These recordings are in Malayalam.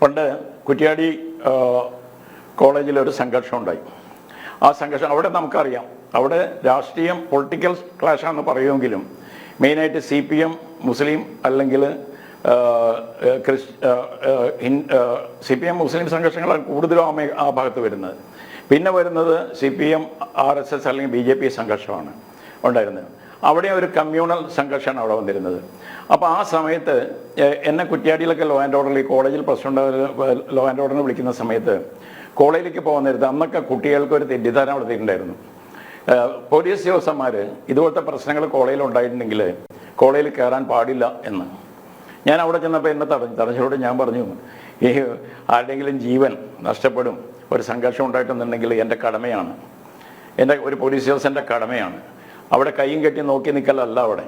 പണ്ട് കുറ്റ്യാടി കോളേജിൽ ഒരു സംഘർഷം ഉണ്ടായി ആ സംഘർഷം അവിടെ നമുക്കറിയാം. അവിടെ രാഷ്ട്രീയം പൊളിറ്റിക്കൽ ക്ലാഷാണെന്ന് പറയുമെങ്കിലും മെയിനായിട്ട് സി പി എം മുസ്ലിം അല്ലെങ്കിൽ സി പി എം മുസ്ലിം സംഘർഷങ്ങളാണ് കൂടുതലും ആ ആ ഭാഗത്ത് വരുന്നത്. പിന്നെ വരുന്നത് C P M R S S അല്ലെങ്കിൽ ബി ജെ പി സംഘർഷമാണ് ഉണ്ടായിരുന്നത്. അവിടെ ഒരു കമ്മ്യൂണൽ സംഘർഷമാണ് അവിടെ വന്നിരുന്നത്. അപ്പോൾ ആ സമയത്ത് എന്നെ കുറ്റ്യാടിയിലൊക്കെ ലോ ആൻഡ് ഓർഡറിൽ കോളേജിൽ പ്രസിഡന്റ് ലോ ആൻഡ് ഓർഡറിന് വിളിക്കുന്ന സമയത്ത് കോളേജിലേക്ക് പോകാൻ നേരത്ത് അന്നൊക്കെ കുട്ടികൾക്ക് ഒരു തെറ്റിദ്ധാരണ വളർത്തിയിട്ടുണ്ടായിരുന്നു പോലീസ് ഉദ്യോഗസ്ഥന്മാർ ഇതുപോലത്തെ പ്രശ്നങ്ങൾ കോളേജിൽ ഉണ്ടായിട്ടുണ്ടെങ്കിൽ കോളേജിൽ കയറാൻ പാടില്ല എന്ന്. ഞാൻ അവിടെ ചെന്നപ്പോൾ എന്നെ തടഞ്ഞു. തടഞ്ഞോട് ഞാൻ പറഞ്ഞു ഈ ആരുടെങ്കിലും ജീവൻ നഷ്ടപ്പെടും ഒരു സംഘർഷം ഉണ്ടായിട്ടുണ്ടെങ്കിൽ എന്റെ കടമയാണ്. എന്റെ ഒരു പോലീസ് ഉദ്യോഗസ്ഥന്റെ കടമയാണ്. അവിടെ കൈയും കെട്ടി നോക്കി നിൽക്കലല്ല അവിടെ.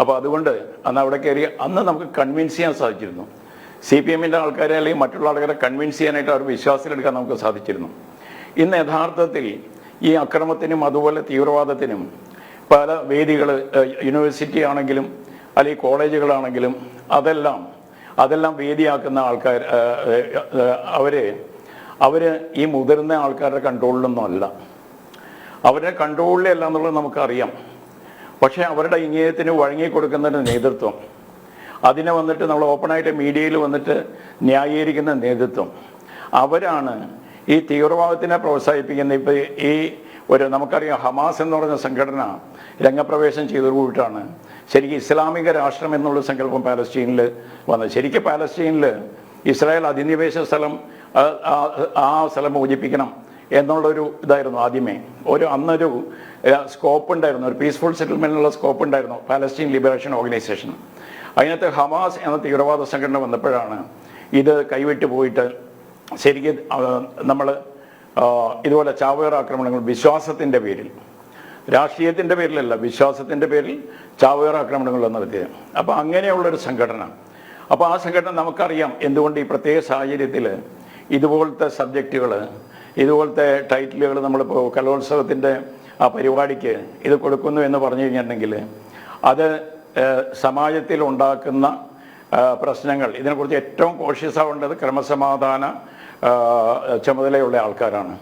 അപ്പോൾ അതുകൊണ്ട് അന്ന് അവിടെ കയറി അന്ന് നമുക്ക് കൺവിൻസ് ചെയ്യാൻ സാധിച്ചിരുന്നു. സി പി എമ്മിന്റെ ആൾക്കാരെ അല്ലെങ്കിൽ മറ്റുള്ള ആൾക്കാരെ കൺവിൻസ് ചെയ്യാനായിട്ട് അവർ വിശ്വാസത്തിലെടുക്കാൻ നമുക്ക് സാധിച്ചിരുന്നു. ഇന്ന് യഥാർത്ഥത്തിൽ ഈ അക്രമത്തിനും അതുപോലെ തീവ്രവാദത്തിനും പല വേദികൾ യൂണിവേഴ്സിറ്റി ആണെങ്കിലും അല്ലെങ്കിൽ കോളേജുകളാണെങ്കിലും അതെല്ലാം അതെല്ലാം വേദിയാക്കുന്ന ആൾക്കാർ അവർ അവർ ഈ മുതിർന്ന ആൾക്കാരുടെ കൺട്രോളിലൊന്നും അല്ല. അവരുടെ കൺട്രോളിലല്ല എന്നുള്ളത് നമുക്കറിയാം. പക്ഷേ അവരുടെ ഇങ്ങേയത്തിന് വഴങ്ങി കൊടുക്കുന്ന നേതൃത്വം. അതിനെ വന്നിട്ട് നമ്മൾ ഓപ്പണായിട്ട് മീഡിയയിൽ വന്നിട്ട് ന്യായീകരിക്കുന്ന നേതൃത്വം. അവരാണ് ഈ തീവ്രവാദത്തിനെ പ്രോത്സാഹിപ്പിക്കുന്ന ഇപ്പം ഈ ഒരു നമുക്കറിയാം ഹമാസ് എന്ന് പറഞ്ഞ സംഘടന രംഗപ്രവേശം ചെയ്തതോടുകൂടിയിട്ടാണ് ശരിക്കും ഇസ്ലാമിക രാഷ്ട്രം എന്നുള്ള സങ്കല്പം പാലസ്തീനിൽ വന്നത്. ശരിക്കും പാലസ്തീനിൽ ഇസ്രായേൽ അധിനിവേശ സ്ഥലം ആ സ്ഥലം മോചിപ്പിക്കണം. എന്നുള്ളൊരു ഇതായിരുന്നു ആദ്യമേ. ഒരു അന്നൊരു സ്കോപ്പ് ഉണ്ടായിരുന്നു. ഒരു പീസ്ഫുൾ സെറ്റിൽമെന്റിനുള്ള സ്കോപ്പ് ഉണ്ടായിരുന്നു പാലസ്റ്റീൻ ലിബറേഷൻ ഓർഗനൈസേഷൻ അതിനകത്ത് ഹമാസ് എന്ന തീവ്രവാദ സംഘടന വന്നപ്പോഴാണ് ഇത് കൈവിട്ട് പോയിട്ട് ശരിക്കും നമ്മൾ ഇതുപോലെ ചാവേർ ആക്രമണങ്ങൾ വിശ്വാസത്തിന്റെ പേരിൽ രാഷ്ട്രീയത്തിന്റെ പേരിലല്ല വിശ്വാസത്തിന്റെ പേരിൽ ചാവേർ ആക്രമണങ്ങൾ നടത്തിയത്. അപ്പോൾ അങ്ങനെയുള്ളൊരു സംഘടന. അപ്പോൾ ആ സംഘടന നമുക്കറിയാം എന്തുകൊണ്ട് ഈ പ്രത്യേക സാഹചര്യത്തിൽ ഇതുപോലത്തെ സബ്ജക്റ്റുകൾ ഇതുപോലത്തെ ടൈറ്റിലുകൾ നമ്മളിപ്പോൾ കലോത്സവത്തിന്റെ ആ പരിപാടിക്ക് ഇത് കൊടുക്കുന്നു എന്ന് പറഞ്ഞു കഴിഞ്ഞിട്ടുണ്ടെങ്കിൽ അത് സമാജത്തിൽ ഉണ്ടാക്കുന്ന പ്രശ്നങ്ങൾ ഇതിനെക്കുറിച്ച് ഏറ്റവും കോഷ്യസ് ആവേണ്ടത് ക്രമസമാധാന ചുമതലയുള്ള ആൾക്കാരാണ്.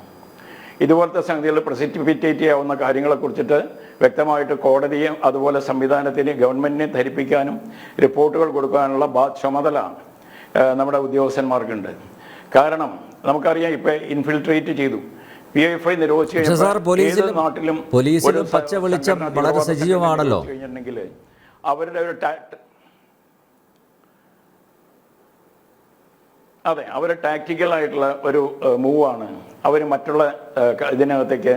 ഇതുപോലത്തെ സംഗതികൾ പ്രസിറ്റിഫിറ്റേറ്റ് ചെയ്യാവുന്ന കാര്യങ്ങളെക്കുറിച്ചിട്ട് വ്യക്തമായിട്ട് കോടതിയും അതുപോലെ സംവിധാനത്തിന് ഗവൺമെന്റിനെ ധരിപ്പിക്കാനും റിപ്പോർട്ടുകൾ കൊടുക്കാനുള്ള ചുമതല നമ്മുടെ ഉദ്യോഗസ്ഥന്മാർക്കുണ്ട്. കാരണം നമുക്കറിയാം ഇപ്പൊ ഇൻഫിൽട്രേറ്റ് ചെയ്തു. പി എഫ് ഐ നിരോധിച്ചു സാർ, പോലീസിലും- നാട്ടിലും പോലീസിലും പച്ച വെളിച്ചം വളരെ സജീവമാണല്ലോ. കഴിഞ്ഞിട്ടുണ്ടെങ്കിൽ അവരുടെ ഒരു അതെ അവർ ടാക്റ്റിക്കൽ ആയിട്ടുള്ള ഒരു മൂവാണ് അവർ മറ്റുള്ള ഇതിനകത്തേക്ക്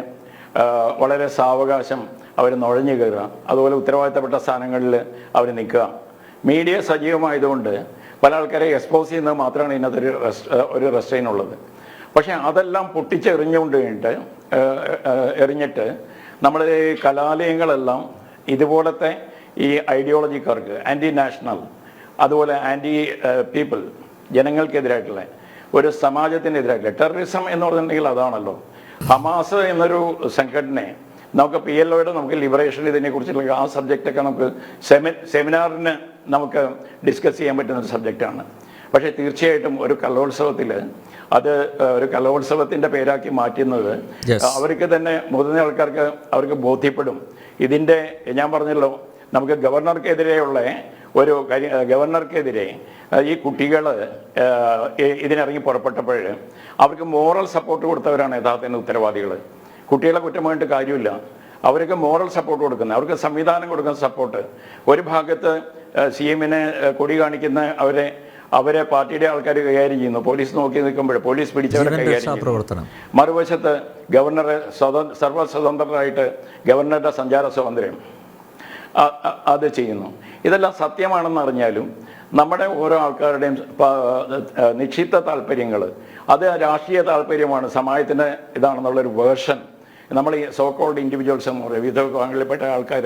വളരെ സാവകാശം അവർ നുഴഞ്ഞു കയറുക. അതുപോലെ ഉത്തരവാദിത്തപ്പെട്ട സ്ഥാനങ്ങളിൽ അവർ നിൽക്കുക. മീഡിയ സജീവമായതുകൊണ്ട് പല ആൾക്കാരെ എക്സ്പോസ് ചെയ്യുന്നത് മാത്രമാണ് ഇതിനകത്തൊരു ഒരു റെസ്ട്രെയിൻ ഉള്ളത്. പക്ഷേ അതെല്ലാം പൊട്ടിച്ചെറിഞ്ഞുകൊണ്ട് കഴിഞ്ഞിട്ട് എറിഞ്ഞിട്ട് നമ്മുടെ കലാലയങ്ങളെല്ലാം ഇതുപോലത്തെ ഈ ഐഡിയോളജിക്കാർക്ക് ആന്റി നാഷണൽ അതുപോലെ ആന്റി പീപ്പിൾ ജനങ്ങൾക്കെതിരായിട്ടുള്ള ഒരു സമാജത്തിനെതിരായിട്ടുള്ള ടെററിസം എന്ന് പറഞ്ഞിട്ടുണ്ടെങ്കിൽ അതാണല്ലോ. ഹമാസ് എന്നൊരു സംഘടനയെ നമുക്ക് പി എൽ ഒയുടെ നമുക്ക് ലിബറേഷൻ ഇതിനെക്കുറിച്ചുള്ള ആ സബ്ജക്റ്റൊക്കെ നമുക്ക് സെമി സെമിനാറിന് നമുക്ക് ഡിസ്കസ് ചെയ്യാൻ പറ്റുന്ന ഒരു സബ്ജക്റ്റാണ് പക്ഷേ തീർച്ചയായിട്ടും ഒരു കലോത്സവത്തിൽ അത് ഒരു കലോത്സവത്തിന്റെ പേരാക്കി മാറ്റുന്നത് അവർക്ക് തന്നെ മുതിർന്ന ആൾക്കാർക്ക് അവർക്ക് ബോധ്യപ്പെടും. ഇതിന്റെ ഞാൻ പറഞ്ഞല്ലോ നമുക്ക് ഗവർണർക്കെതിരെയുള്ള ഒരു ഗവർണർക്കെതിരെ ഈ കുട്ടികൾ ഇതിനിറങ്ങി പുറപ്പെട്ടപ്പോൾ അവർക്ക് മോറൽ സപ്പോർട്ട് കൊടുത്തവരാണ് യഥാർത്ഥ ഉത്തരവാദികൾ കുട്ടികളെ കുറ്റം വേണ്ട കാര്യമില്ല. അവർക്ക് മോറൽ സപ്പോർട്ട് കൊടുക്കുന്നത് അവർക്ക് സംവിധാനം കൊടുക്കുന്ന സപ്പോർട്ട് ഒരു ഭാഗത്ത് സി എമ്മിനെ കൊടി കാണിക്കുന്ന അവരെ അവരെ പാർട്ടിയുടെ ആൾക്കാർ കൈകാര്യം ചെയ്യുന്നു. പോലീസ് നോക്കി നിൽക്കുമ്പോൾ പോലീസ് പിടിച്ചവരെ കൈകാര്യം ചെയ്യുന്നു. മറുവശത്ത് ഗവർണറെ സ്വതന്ത്ര സർവസ്വതന്ത്രരായിട്ട് ഗവർണറുടെ സഞ്ചാര സ്വാതന്ത്ര്യം അത് ചെയ്യുന്നു. ഇതെല്ലാം സത്യമാണെന്ന് അറിഞ്ഞാലും നമ്മുടെ ഓരോ ആൾക്കാരുടെയും നിക്ഷിപ്ത താല്പര്യങ്ങൾ അത് രാഷ്ട്രീയ താല്പര്യമാണ് സമാജത്തിന്റെ ഇതാണെന്നുള്ളൊരു വേർഷൻ നമ്മൾ ഈ സോക്കോൾഡ് ഇൻഡിവിജ്വൽസ് എന്ന് പറയും. വിവിധ വിഭാഗങ്ങളിൽപ്പെട്ട ആൾക്കാർ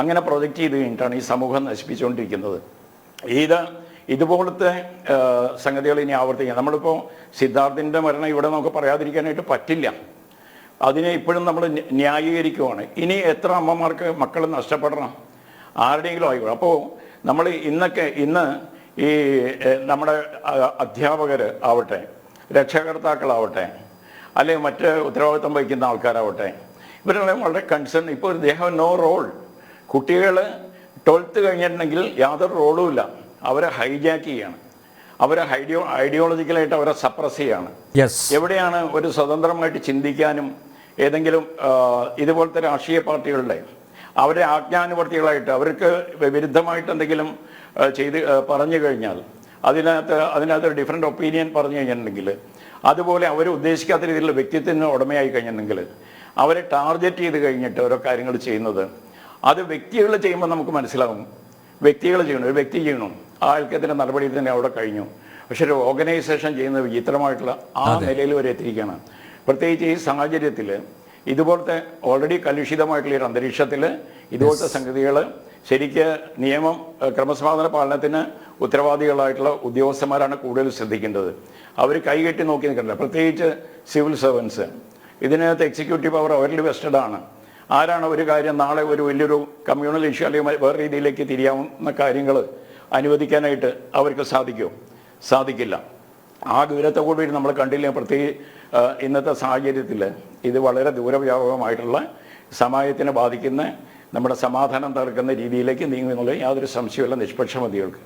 അങ്ങനെ പ്രൊജക്റ്റ് ചെയ്ത് കഴിഞ്ഞിട്ടാണ് ഈ സമൂഹം നശിപ്പിച്ചുകൊണ്ടിരിക്കുന്നത്. ഇത് ഇതുപോലത്തെ സംഗതികൾ ഇനി ആവർത്തിക്കാം. നമ്മളിപ്പോൾ സിദ്ധാർത്ഥിന്റെ മരണം ഇവിടെ നമുക്ക് പറയാതിരിക്കാനായിട്ട് പറ്റില്ല. അതിനെ ഇപ്പോഴും നമ്മൾ ന്യായീകരിക്കുവാണ്. ഇനി എത്ര അമ്മമാർക്ക് മക്കൾ നഷ്ടപ്പെടണം? ആരുടെയെങ്കിലും ആയിക്കോട്ടെ. അപ്പോൾ നമ്മൾ ഇന്നൊക്കെ ഇന്ന് ഈ നമ്മുടെ അധ്യാപകർ ആവട്ടെ രക്ഷകർത്താക്കളാവട്ടെ അല്ലെങ്കിൽ മറ്റ് ഉത്തരവാദിത്വം വഹിക്കുന്ന ആൾക്കാരാവട്ടെ. ഇവരെല്ലാം വളരെ കൺസേൺ ഇപ്പോൾ ദേ ഹാവ് നോ റോൾ കുട്ടികൾ ട്വൽത്ത് കഴിഞ്ഞിട്ടുണ്ടെങ്കിൽ യാതൊരു റോളും ഇല്ല. അവരെ ഹൈജാക്ക് ചെയ്യാണ്. അവരെ ഐഡിയോ ഐഡിയോളജിക്കലായിട്ട് അവരെ സപ്രസ് ചെയ്യാണ്. എവിടെയാണ് ഒരു സ്വതന്ത്രമായിട്ട് ചിന്തിക്കാനും ഏതെങ്കിലും ഇതുപോലത്തെ രാഷ്ട്രീയ പാർട്ടികളുടെ അവരെ ആജ്ഞാനുവർത്തികളായിട്ട് അവർക്ക് വിരുദ്ധമായിട്ട് എന്തെങ്കിലും ചെയ്ത് പറഞ്ഞു കഴിഞ്ഞാൽ അതിനകത്ത് അതിനകത്ത് ഒരു ഡിഫറെന്റ് ഒപ്പീനിയൻ പറഞ്ഞു കഴിഞ്ഞിട്ടുണ്ടെങ്കിൽ അതുപോലെ അവർ ഉദ്ദേശിക്കാത്ത രീതിയിലുള്ള വ്യക്തിത്വത്തിന് ഉടമയായി കഴിഞ്ഞെങ്കിൽ അവരെ ടാർഗറ്റ് ചെയ്ത് കഴിഞ്ഞിട്ട് ഓരോ കാര്യങ്ങൾ ചെയ്യുന്നത് അത് വ്യക്തികൾ ചെയ്യുമ്പോൾ നമുക്ക് മനസ്സിലാവും. വ്യക്തികൾ ചെയ്യണം ഒരു വ്യക്തി ചെയ്യണം. ആ ആൾക്കത്തിന്റെ നടപടി തന്നെ അവിടെ കഴിഞ്ഞു. പക്ഷെ ഒരു ഓർഗനൈസേഷൻ ചെയ്യുന്നത് വിചിത്രമായിട്ടുള്ള ആ നിലയിൽ വരെ എത്തിയിരിക്കുകയാണ്. പ്രത്യേകിച്ച് ഈ സാഹചര്യത്തിൽ ഇതുപോലത്തെ ഓൾറെഡി കലുഷിതമായിട്ടുള്ള ഒരു അന്തരീക്ഷത്തിൽ ഇതുപോലത്തെ സംഗതികൾ ശരിക്ക് നിയമം ക്രമസമാധാന പാലനത്തിന് ഉത്തരവാദികളായിട്ടുള്ള ഉദ്യോഗസ്ഥന്മാരാണ് കൂടുതൽ ശ്രദ്ധിക്കേണ്ടത്. അവർ കൈകെട്ടി നോക്കി നിൽക്കേണ്ടത് പ്രത്യേകിച്ച് സിവിൽ സർവൻസ്. ഇതിനകത്ത് എക്സിക്യൂട്ടീവ് പവർ അവരിൽ വെസ്റ്റഡ് ആണ്. ആരാണ് ഒരു കാര്യം നാളെ ഒരു വലിയൊരു കമ്മ്യൂണൽ ഇഷ്യൂ അല്ലെങ്കിൽ വേറെ രീതിയിലേക്ക് തിരിയാവുന്ന കാര്യങ്ങൾ അനുവദിക്കാനായിട്ട് അവർക്ക് സാധിക്കുമോ സാധിക്കില്ല. ആ ദൂരത്തോടുകൂടി നമ്മൾ കണ്ടില്ല പ്രത്യേകിച്ച് ഇന്നത്തെ സാഹചര്യത്തിൽ ഇത് വളരെ ദൂരവ്യാപകമായിട്ടുള്ള സമയത്തിനെ ബാധിക്കുന്ന നമ്മുടെ സമാധാനം തകർക്കുന്ന രീതിയിലേക്ക് നീങ്ങുന്നുള്ള യാതൊരു സംശയമില്ല നിഷ്പക്ഷമതികൾക്ക്.